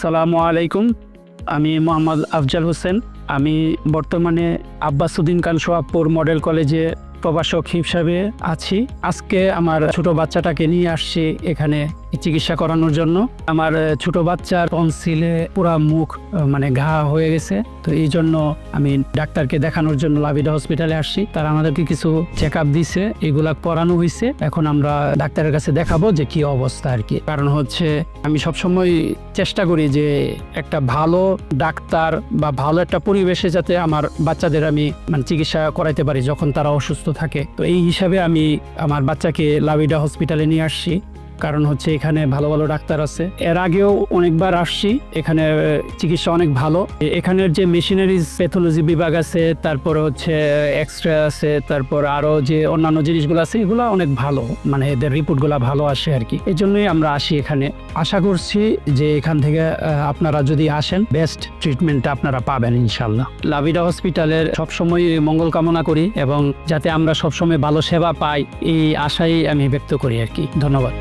আসসালামু আলাইকুম। আমি মোহাম্মদ আফজাল হোসেন। আমি বর্তমানে আব্বাসুদ্দিন খান সোহাবপুর মডেল কলেজে প্রভাষক হিসাবে আছি। আজকে আমার ছোট বাচ্চাটাকে নিয়ে আসছি এখানে চিকিৎসা করানোর জন্য। আমার ছোট বাচ্চার টনসিলে পুরা মুখ মানে ঘা হয়ে গেছে। তো এই জন্য আমি ডাক্তারকে দেখানোর জন্য লাভিডা হসপিটালে আসছি। তারা আমাদেরকে কিছু চেক আপ দিছে, এগুলা করানো হয়েছে এখন আমরা ডাক্তারের কাছে দেখাবো যে কি অবস্থা আর কি। কারণ হচ্ছে আমি সবসময় চেষ্টা করি যে একটা ভালো ডাক্তার বা ভালো একটা পরিবেশে যাতে আমার বাচ্চাদের আমি মানে চিকিৎসা করাইতে পারি যখন তারা অসুস্থ থাকে। তো এই হিসাবে আমি আমার বাচ্চাকে লাভিডা হসপিটালে নিয়ে আসছি। কারণ হচ্ছে এখানে ভালো ভালো ডাক্তার আছে। এর আগেও অনেকবার আসছি, এখানে চিকিৎসা অনেক ভালো। এখানের যে মেশিনারিজ প্যাথোলজি বিভাগ আছে, তারপর হচ্ছে এক্স রে আছে, তারপর আরও যে অন্যান্য জিনিসগুলো আছে, এগুলো অনেক ভালো। মানে এদের রিপোর্টগুলো ভালো আসে আর কি। এই জন্যই আমরা আসি এখানে। আশা করছি যে এখান থেকে আপনারা যদি আসেন, বেস্ট ট্রিটমেন্টটা আপনারা পাবেন ইনশাল্লাহ। লাভিডা হসপিটালের সবসময় মঙ্গল কামনা করি এবং যাতে আমরা সবসময় ভালো সেবা পাই, এই আশাই আমি ব্যক্ত করি আর কি। ধন্যবাদ।